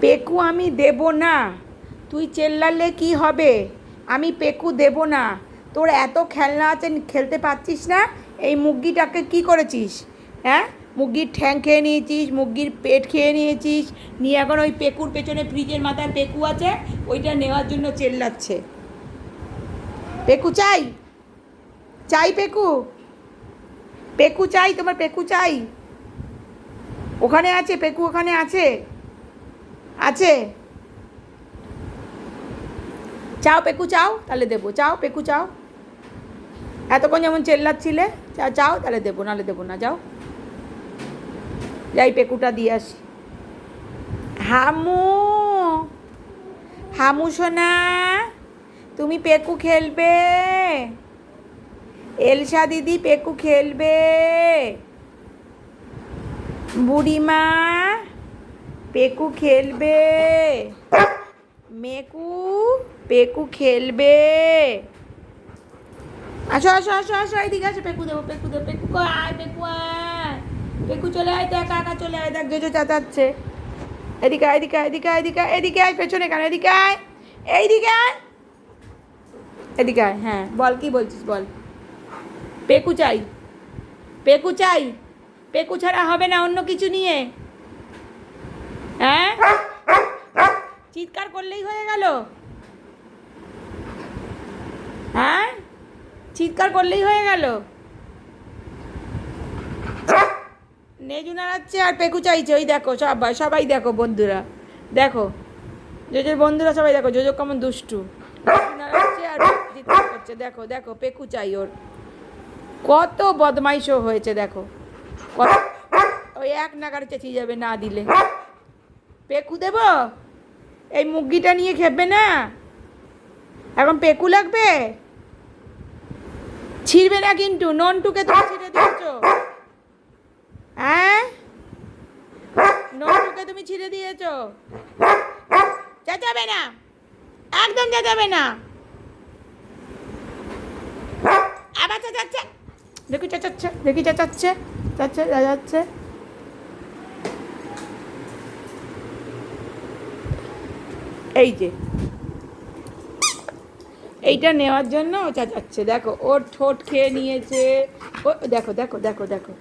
পেকু আমি দেব না। তুই চেল্লালে কি হবে? আমি পেকু দেব না। তোর এত খেলনা আছে, খেলতে পারছিস না? এই মুরগিটাকে কি করেছিস? হ্যাঁ? মুরগির ঠ্যাং খেয়ে নিয়েছিস, মুরগির পেট খেয়ে নিয়েছিস। নিয়ে এখন ওই পেকুর পেছনে ফ্রিজের মাথায় পেকু আছে, ওইটা নেওয়ার জন্য চেল্লাচ্ছে। পেকু চাই? চাই পেকু? পেকু চাই, তোমার পেকু চাই? ওখানে আছে, পেকু ওখানে আছে। আছে? চাও পেকু, চাও, তাহলে দেবো। চাও পেকু, চাও। এতক্ষণ যেমন চেল্লাচ্ছিলে, চা, চাও, তাহলে দেবো, নাহলে দেবো না, যাও। যাই পেকুটা দিয়ে আসি। হামু হামু সোনা, তুমি পেকু খেলবে। এলসা দিদি পেকু খেলবে। বুড়িমা পেকু খেলবে। মেকু, পেকু খেলবে। আসো আসো আসো আসো এদিকে আসো, পেকু দেবো পেকু দেবো, পেকু আয় পেকু আয়। পেকু চলে আয়, দেখ, কাকা চলে আয়, দেখ, জোজো চাচাচ্ছে। এদিকে এদিকে এদিকে এদিকে এদিকে আয়, পেছনে কেন, এদিকে আয়, এইদিকে আয়। এদিকে আয় হ্যাঁ বল, কি বলছিস, বল। পেকু চাই পেকু চাই, পেকু ছাড়া হবে না অন্য কিছু নিয়ে। হ্যাঁ? চিৎকার করলেই হয়ে গেল। হ্যাঁ? চিৎকার করলেই হয়ে গেল। নেজু নাড়াচ্ছে আর পেকু চাইছে ওই দেখো সবাই সবাই দেখো বন্ধুরা। দেখো জোজোর বন্ধুরা সবাই দেখো জোজো কেমন দুষ্টু। নাড়াচ্ছে আর চিৎকার করছে দেখো দেখো পেকু চাই ওর। কত বদমাইশও হয়েছে দেখো। কত ওই এক নাগারে চেঁচিয়ে যাবে না দিলে। পেকু দেব? এই মুরগিটা নিয়ে খেবে না? এখন পেকু লাগবে? ছিঁড়বে না কিন্তু, নন্টুকে তুমি ছিঁড়ে দিয়েছ। হ্যাঁ? নন্টুকে তুমি ছিঁড়ে দিয়েছ। চেঁচাবে না। একদম চেঁচাবে না। আবার চেঁচাচ্ছে। দেখি চেঁচাচ্ছে দেখি চেঁচাচ্ছে চেঁচাচ্ছে চেঁচাচ্ছে। এই যে। এইটা নেওয়ার জন্য ও চাচাচ্ছে। দেখো, ওর ঠোঁট খেয়ে নিয়েছে। ও, দেখো দেখো দেখো দেখো।